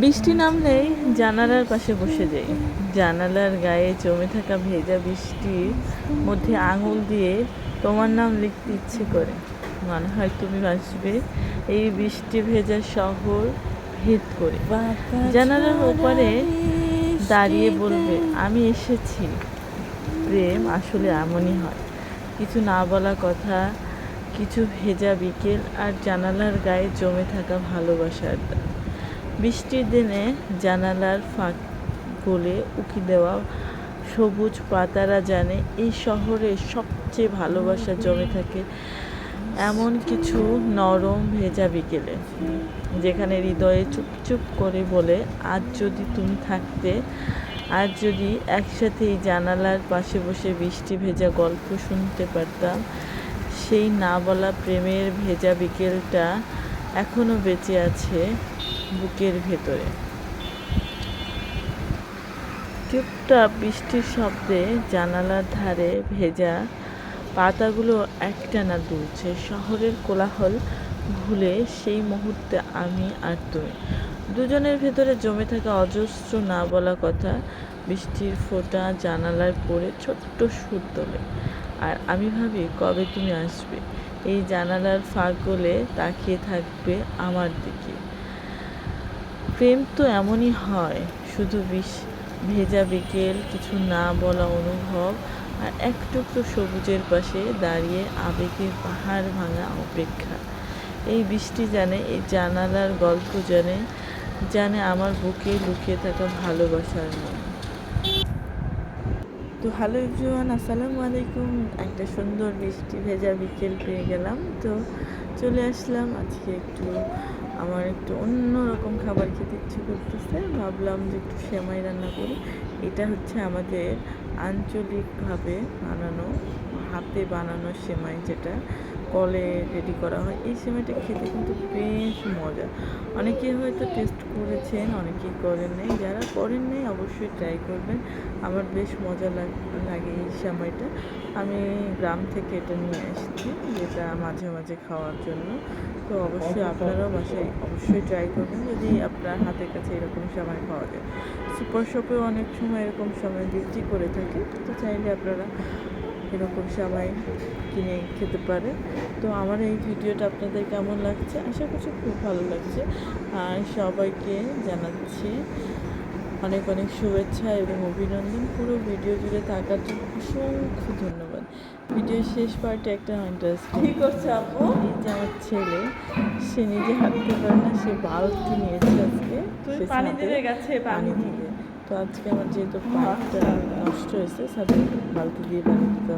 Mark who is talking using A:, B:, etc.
A: বৃষ্টি নামলেই জানালার পাশে বসে যাই। জানালার গায়ে জমে থাকা ভেজা বৃষ্টির মধ্যে আঙুল দিয়ে তোমার নাম লিখতে ইচ্ছে করে। মনে হয় তুমি আসবে এই বৃষ্টি ভেজা শহর ভেদ করে। জানালার ওপারে দাঁড়িয়ে বলবে, আমি এসেছি। প্রেম আসলে এমনই হয়। কিছু না বলা কথা, কিছু ভেজা বিকেল আর জানালার গায়ে জমে থাকা ভালোবাসার। বৃষ্টির দিনে জানালার ফাঁক গলে উকি দেওয়া সবুজ পাতারা জানে এই শহরে সবচেয়ে ভালোবাসা জমে থাকে এমন কিছু নরম ভেজা বিকেলে, যেখানে হৃদয়ে চুপচুপ করে বলে, আজ যদি তুমি থাকতে, আজ যদি একসাথে জানালার পাশে বসে বৃষ্টি ভেজা গল্প শুনতে পারতাম, সেই না বলা প্রেমের ভেজা বিকেলটা এখনও বেঁচে আছে বুকের ভেতরে। চুপটাপ বৃষ্টির শব্দে জানালার ধারে ভেজা পাতাগুলো একটানা দুলছে। শহরের কোলাহল ভুলে সেই মুহূর্তে আমি আর তুমি। দুজনের ভেতরে জমে থাকা অজস্র না বলা কথা বৃষ্টির ফোঁটা জানালায় পড়ে ছোট্ট সুর তোলে। আর আমি ভাবি, কবে তুমি আসবে? এই জানালার ফাঁক গলে তাকিয়ে থাকবে আমার দিকে। প্রেম তো এমনই হয়, শুধু বিষ, ভেজা বিকেল, কিছু না বলা অনুভব, আর এক টুকরো সবুজের পাশে দাঁড়িয়ে আবেগের পাহাড় ভাঙা অপেক্ষা। এই বৃষ্টি জানে, এই জানালার গল্প জানে জানে আমার বুকে লুকিয়ে থাকা ভালোবাসার নাম তো হ্যালো এভরিওয়ান, আসসালামু আলাইকুম। একটা সুন্দর বৃষ্টি ভেজা বিকেল পেয়ে গেলাম। তো চলে আসলাম। আজকে একটু আমার একটু অন্য রকম খাবার খেতে ইচ্ছে করতেছে। ভাবলাম যে একটু সেমাই রান্না করি। এটা হচ্ছে আমাদের আঞ্চলিকভাবে বানানো হাতে বানানো সেমাই যেটা কলে রেডি করা হয়, এই সেমাইটা খেতে কিন্তু বেশ মজা। অনেকে হয়তো টেস্ট করেছেন, অনেকেই করেন নাই। যারা করেন নাই, অবশ্যই ট্রাই করবেন। আমার বেশ মজা লাগে এই সেমাইটা। আমি গ্রাম থেকে এটা নিয়ে এসেছি, যেটা মাঝে মাঝে খাওয়ার জন্য। তো অবশ্যই আপনারাও বাসায় অবশ্যই ট্রাই করবেন যদি আপনার হাতের কাছে এরকম সময় পাওয়া যায়। সুপার শপেও অনেক সময় এরকম সময় বিক্রি করে থাকে। তো চাইলে আপনারা এরকম সবাই কিনে খেতে পারে। তো আমার এই ভিডিওটা আপনাদের কেমন লাগছে? আশা করছি খুব ভালো লাগছে। আর সবাইকে জানাচ্ছি অনেক অনেক শুভেচ্ছা এবং অভিনন্দন। পুরো ভিডিও জুড়ে থাকার জন্য অসংখ্য ধন্যবাদ। ভিডিও শেষ পার্টে একটা ইন্টারেস্ট
B: কি করছে আপু?
A: যে আমার ছেলে সে নিজে হাঁটতে পারে না সে বালতি নিয়েছে আজকে।
B: পানি
A: ছাদে
B: গেছে
A: পানি দিবে তো আজকে আমার যেহেতু পাইপটা নষ্ট হয়েছে সাথে বালতি দিয়ে পানি দিতে